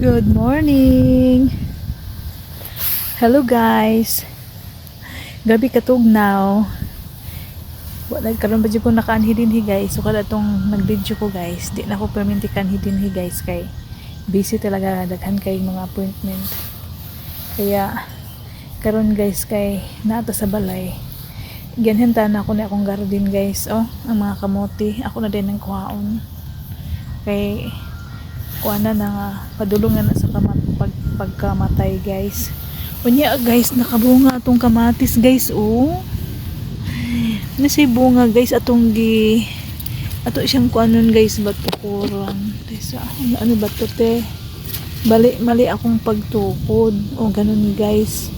Good morning! Hello guys! Gabi katugnaw. Wala karon ba dyan ko nakaanhidinhi guys. So kada tong nag-video ko guys, di na ako perminti kanhidinhi guys kay busy talaga daghan kay mga appointment. Kaya karon guys kay nato sa balay. Ganhenta na ako na akong garden guys. Oh, ang mga kamote. Ako na din ang kuhaon. Kay kuha na nga padulungan na sa kamat pag, pagkamatay guys. Unya guys nakabunga atong kamatis guys oh. Nasi bunga guys atong gi ato siyang kuanon guys batukuran sa ano ba to te? Bali mali akong pagtukod. Oh ganun guys.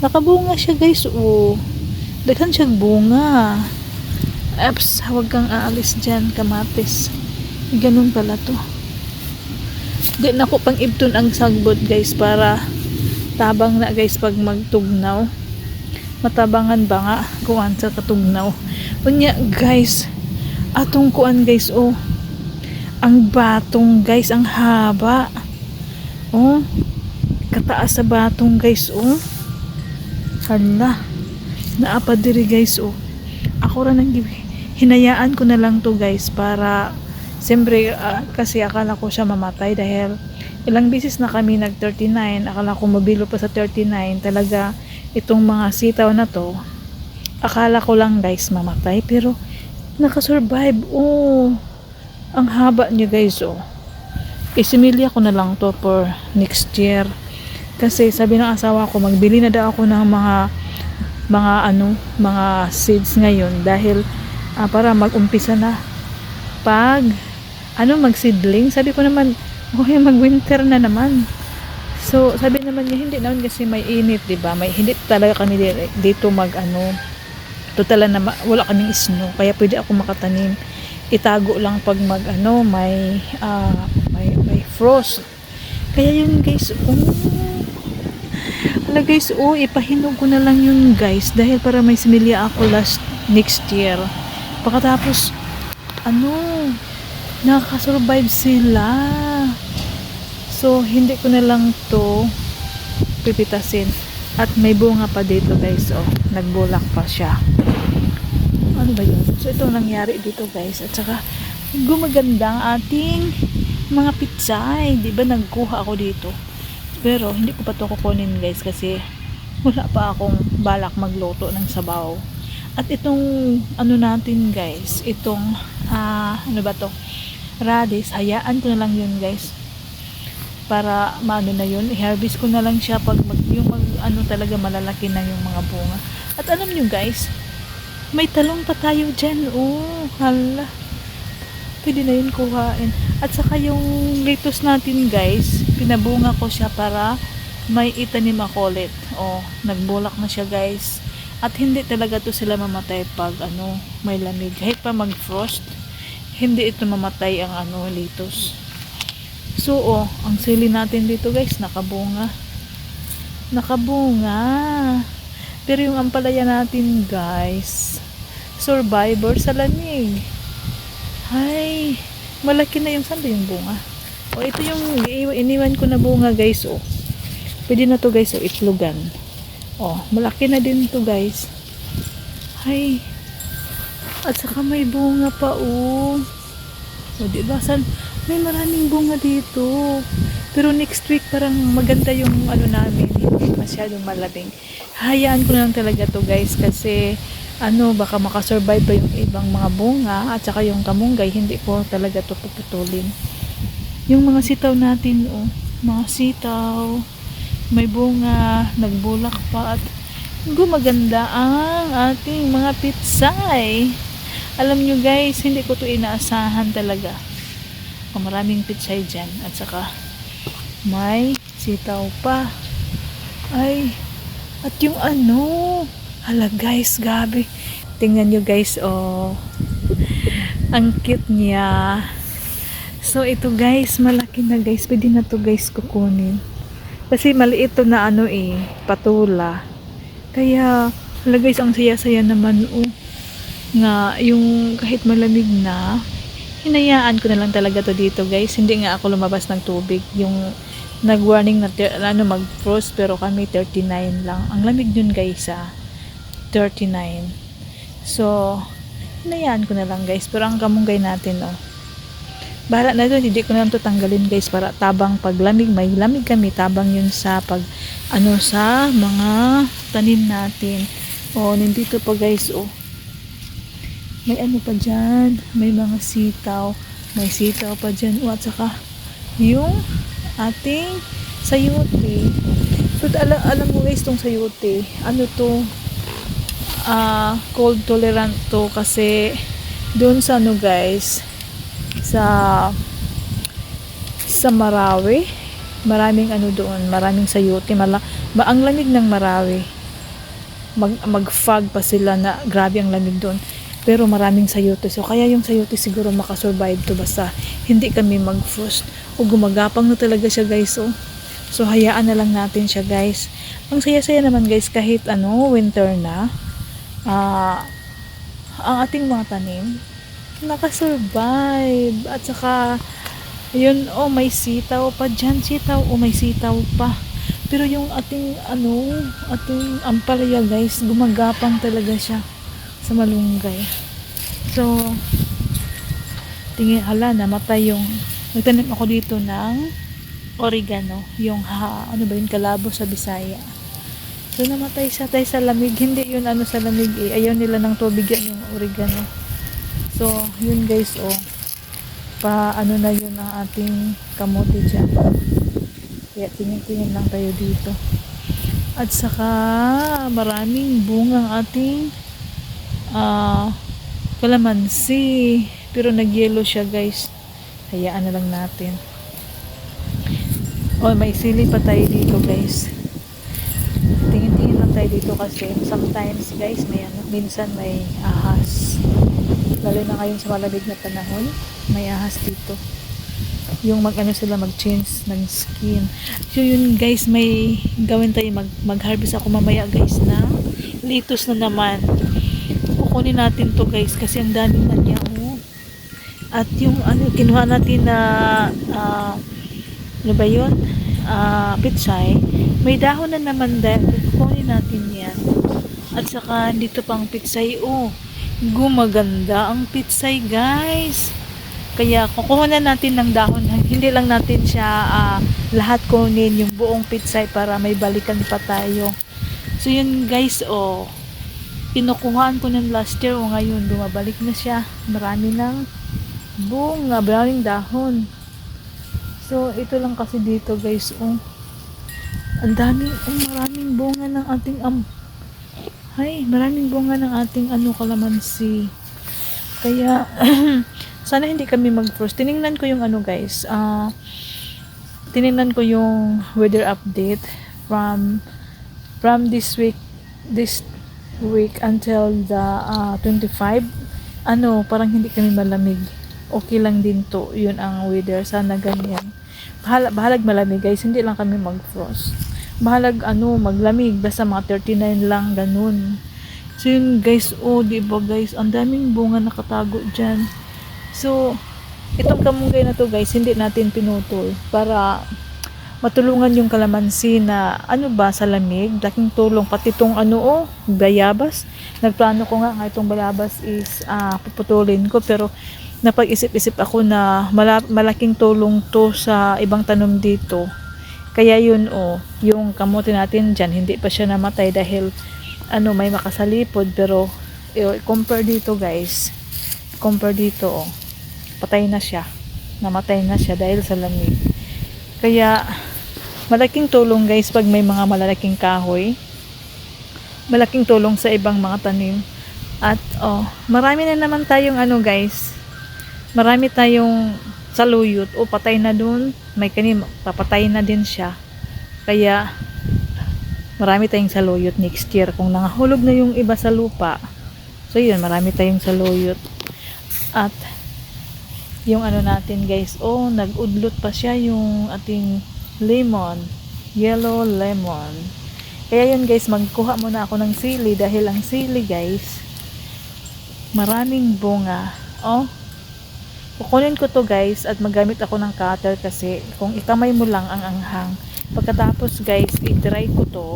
Nakabunga siya guys oh. Daghan siyang bunga. Eps, huwag kang aalis dyan, kamatis. Ganun pala to. Di na pang ibton ang sagbot guys para tabang na guys pag magtugnaw. Matabangan ba nga kuan sa katugnaw. Unya guys, atong kuan guys oh. Ang batong guys, ang haba. Oh. Kataas sa batong guys oh. Hala. Naapa diri guys oh. Ako ra nang hinayaan ko na lang to guys para Siyempre, ah, kasi akala ko siya mamatay dahil ilang beses na kami nag 39, akala ko mabilo pa sa 39, talaga itong mga sitaw na to, akala ko lang guys mamatay, pero nakasurvive, oh, ang haba niya guys, oh. Isimilya ko na lang to for next year. Kasi sabi ng asawa ko, magbili na daw ako ng mga mga ano, mga seeds ngayon dahil ah, para mag-umpisa na pag ano magsidling? Sabi ko naman okay mag-winter na naman. So sabi naman niya hindi naman kasi may init di ba? May hindi talaga kami di- dito mag ano total na wala kaming snow kaya pwede ako makatanim. Itago lang pag mag ano may ah, may may frost. Kaya yun guys oh Hala guys, oh, ipahinog ko na lang yun guys dahil para may similya ako last next year. Pagkatapos, ano, nakakasurvive sila. So, hindi ko na lang to pipitasin. At may bunga pa dito guys, oh. Nagbulak pa siya. Ano ba yun? So, ito ang nangyari dito guys. At saka, gumaganda ang ating mga pitsay. Di ba nagkuha ako dito? Pero, hindi ko pa to kukunin guys kasi wala pa akong balak magluto ng sabaw. At itong ano natin guys, itong ah, ano ba to? Radish, hayaan ko na lang yun guys. Para maano na yun, i-harvest ko na lang siya pag mag, yung mag, ano talaga malalaki na yung mga bunga. At alam nyo guys, may talong pa tayo dyan. Oh, hala. Pwede na yun kuhain. At saka yung lettuce natin guys, pinabunga ko siya para may itanim ako ulit. Oh, nagbulak na siya guys. At hindi talaga to sila mamatay pag ano, may lamig. Kahit pa mag-frost, hindi ito mamatay ang ano, lettuce. So, oh, ang sili natin dito guys, nakabunga. Nakabunga. Pero yung ampalaya natin guys, survivor sa lamig. Ay, malaki na yung saan ba yung bunga? O, ito yung iniwan ko na bunga guys, oh. Pwede na to guys, oh, itlogan. Oh, malaki na din to guys. Ay, at saka may bunga pa, oh. O, di ba? San, may maraming bunga dito. Pero next week, parang maganda yung ano namin. Masyadong malabing. Hayaan ko lang talaga to guys kasi ano, baka makasurvive pa yung ibang mga bunga at saka yung kamunggay, hindi ko talaga to puputulin. Yung mga sitaw natin, oh, mga sitaw, may bunga, nagbulak pa at gumaganda ang ating mga pitsay. Alam nyo guys, hindi ko to inaasahan talaga. O maraming pitsay dyan. At saka, may sitaw pa. Ay, at yung ano, hala guys, gabi. Tingnan nyo guys, oh. Ang cute niya. So, ito guys, malaki na guys. Pwede na to guys kukunin. Kasi maliit to na ano eh, patula. Kaya, hala guys, ang saya-saya naman, oh nga yung kahit malamig na hinayaan ko na lang talaga to dito guys hindi nga ako lumabas ng tubig yung nag-warning na ano mag-frost pero kami 39 lang. Ang lamig dun guys ah. 39. So, hinayaan ko na lang guys. Pero ang kamunggay natin oh. Bahala na doon, hindi ko na lang to tanggalin guys para tabang paglamig, may lamig kami, tabang yun sa pag ano sa mga tanim natin. Oh, nandito pa guys oh. May ano pa dyan, may mga sitaw, may sitaw pa dyan, oh, at saka yung ating sayote. So, alam, alam mo guys tong sayote, ano to, ah, cold tolerant to kasi doon sa ano guys, sa sa Marawi, maraming ano doon, maraming sayote, mala, ang lamig ng Marawi. Mag, mag-fog pa sila na grabe ang lamig doon. Pero maraming sayote. So, kaya yung sayote siguro makasurvive to basta hindi kami mag-frost. O gumagapang na talaga siya guys. Oh. So, hayaan na lang natin siya guys. Ang saya-saya naman guys kahit ano, winter na. Ah, ang ating mga tanim, nakasurvive. At saka, yun, oh, may sitaw pa dyan. Sitaw, oh, may sitaw pa. Pero yung ating, ano, ating ampalaya guys, gumagapang talaga siya sa malunggay. So, tingin, hala, namatay yung, nagtanim ako dito ng oregano, yung ha, ano ba yun, kalabo sa Bisaya. So, namatay siya tayo sa lamig. Hindi yun ano sa lamig eh. Ayaw nila ng tubig yan yung oregano. So, yun guys, oh. Pa, ano na yun ang ating kamote dyan. Kaya tingin-tingin lang tayo dito. At saka, maraming bungang ating ah kalamansi. Pero nag-yellow siya guys. Hayaan na lang natin. Oh, may sili pa tayo dito guys. Tingin-tingin lang tayo dito kasi sometimes guys may ano, minsan may ahas. Lalo na ngayon sa malamig na panahon, may ahas dito. Yung mag ano sila mag-change ng skin. So yun guys, may gawin tayo mag mag-harvest ako mamaya guys na litos na naman. Kukunin natin to guys kasi ang dami na niya oh. At yung ano kinuha natin na ah, ano ba yun? Ah, pitsay. May dahon na naman din. Kukunin natin yan. At saka dito pang pitsay. Oh, gumaganda ang pitsay guys. Kaya kukuha na natin ng dahon. Hindi lang natin siya ah, lahat kunin yung buong pitsay para may balikan pa tayo. So yun guys, oh. Kinukuhaan ko ng last year o ngayon lumabalik na siya. Marami ng bunga, maraming dahon. So ito lang kasi dito guys, oh. Ang daming, oh, maraming bunga ng ating am Ay, maraming bunga ng ating ano kalamansi. Kaya sana hindi kami mag-frost. Tiningnan ko yung ano guys, ah tiningnan ko yung weather update from from this week this week until the ah, 25 ano parang hindi kami malamig. Okay lang din to. Yun ang weather. Sana ganyan. Bahala, bahalag malamig guys. Hindi lang kami mag frost bahalag ano maglamig. Basta mga 39 lang ganun. So yun guys oh di ba guys? Ang daming bunga nakatago dyan. So itong kamunggay na to guys hindi natin pinutol para matulungan yung kalamansi na ano ba sa lamig laking tulong pati itong ano oh bayabas nagplano ko nga nga itong bayabas is ah, puputulin ko pero napag-isip-isip ako na mala- malaking tulong to sa ibang tanom dito. Kaya yun oh yung kamote natin dyan hindi pa siya namatay dahil ano may makasalipod pero eh, compare dito guys. Compare dito oh. Patay na siya. Namatay na siya dahil sa lamig. Kaya malaking tulong guys pag may mga malalaking kahoy. Malaking tulong sa ibang mga tanim. At oh marami na naman tayong ano guys. Marami tayong saluyot o patay na dun. May kanim papatay na din siya. Kaya marami tayong saluyot next year. Kung nangahulog na yung iba sa lupa so yun marami tayong saluyot. At yung ano natin guys oh nag-udlot pa siya yung ating lemon. Yellow lemon. Kaya yun guys magkuha muna ako ng sili dahil ang sili guys maraming bunga. Oh kukunin ko to guys at magamit ako ng cutter kasi kung ikamay mo lang ang anghang. Pagkatapos guys i-dry ko to.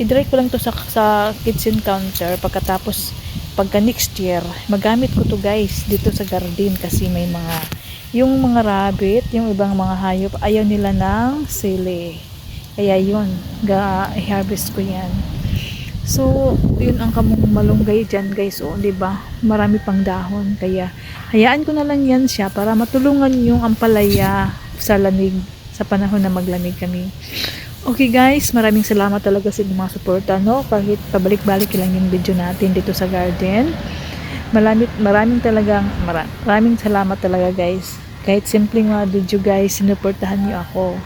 I-dry ko lang to sa, sa kitchen counter. Pagkatapos pagka next year magamit ko to guys dito sa garden kasi may mga yung mga rabbit yung ibang mga hayop ayaw nila ng sili kaya yun ga harvest ko yan So, yun ang kamong malunggay dyan guys, oh, 'di ba? Marami pang dahon kaya hayaan ko na lang 'yan siya para matulungan yung ampalaya sa lamig sa panahon na maglamig kami. Okay guys, maraming salamat talaga sa inyong mga suporta, no? Kahit pabalik-balik lang yung video natin dito sa garden. Maraming, maraming talagang, mara- maraming salamat talaga guys. Kahit simpleng mga video guys, sinuportahan niyo ako.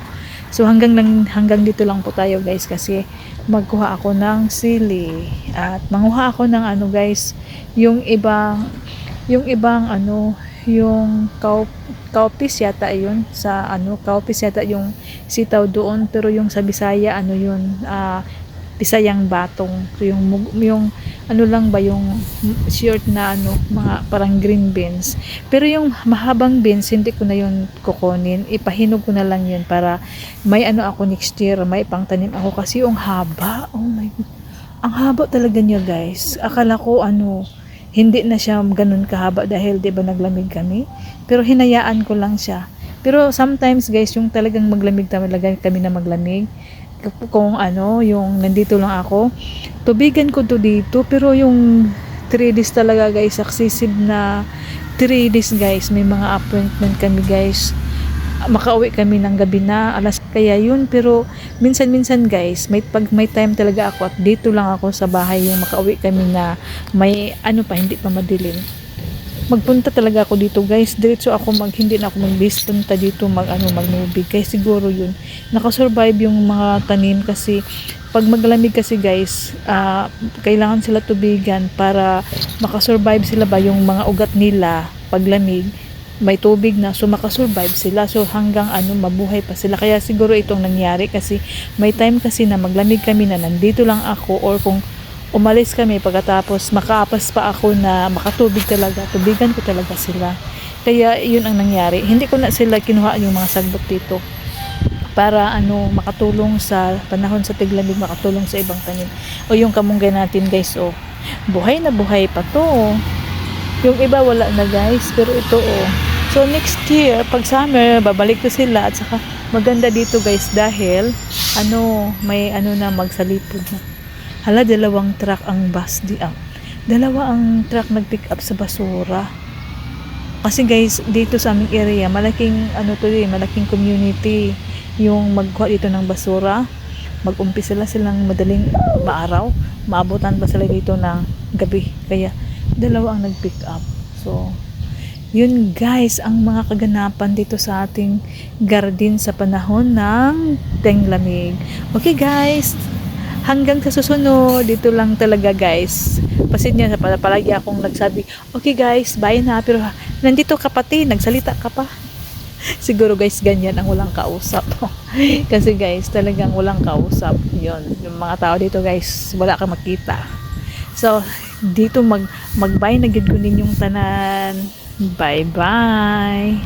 So hanggang lang hanggang dito lang po tayo guys kasi magkuha ako ng sili at manguha ako ng ano guys yung ibang yung ibang ano yung cow cowpeas yata yun sa ano cowpeas yata yung sitaw doon pero yung sa Bisaya ano yun ah Bisayang batong. So yung yung ano lang ba yung short na ano mga parang green beans. Pero yung mahabang beans hindi ko na yun kukunin. Ipahinog ko na lang yun para may ano ako next year may pangtanim ako. Kasi yung haba oh my god ang haba talaga niya guys. Akala ko ano hindi na siya ganun kahaba dahil 'di ba naglamig kami pero hinayaan ko lang siya. Pero sometimes guys yung talagang maglamig talaga kami na maglamig kung ano yung nandito lang ako. Tubigan ko to dito pero yung 3 days talaga guys successive na 3 days guys. May mga appointment kami guys. Makauwi kami ng gabi na alas kaya yun. Pero minsan-minsan guys may pag may time talaga ako at dito lang ako sa bahay yung makauwi kami na may ano pa hindi pa madilim magpunta talaga ako dito guys. Diretso ako mag hindi na ako magbis punta dito mag ano magnubig kaya siguro yun nakasurvive yung mga tanim kasi pag maglamig kasi guys ah, kailangan sila tubigan para makasurvive sila ba yung mga ugat nila paglamig. May tubig na so makasurvive sila. So hanggang ano mabuhay pa sila. Kaya siguro itong nangyari kasi may time kasi na maglamig kami na nandito lang ako or kung umalis kami pagkatapos makaapas pa ako na makatubig talaga tubigan ko talaga sila. Kaya yun ang nangyari. Hindi ko na sila kinuha yung mga sagbot dito para ano makatulong sa panahon sa tiglamig makatulong sa ibang tanim. O yung kamunggay natin guys oh buhay na buhay pa to oh. yung iba wala na guys pero ito oh. So next year pag summer babalik to sila at saka maganda dito guys dahil ano may ano na magsalipod na hala dalawang truck ang bus di ah. dalawa ang truck nag-pick up sa basura. Kasi guys dito sa aming area malaking ano to eh malaking community yung magkuha dito ng basura. Mag-umpisa sila silang madaling maaraw. Maabutan pa sila dito ng gabi. Kaya dalawa ang nag-pick up. So yun guys ang mga kaganapan dito sa ating garden sa panahon ng tenglamig. Okay guys hanggang sa susunod dito lang talaga guys. Pasin niya sa palagi akong nagsabi okay guys bye na. Pero nandito ka pati nagsalita ka pa. Siguro guys ganyan ang walang kausap. Kasi guys talagang walang kausap. Yon yung mga tao dito guys wala kang makita. So dito mag mag bye na gid ko ninyong tanan. Bye bye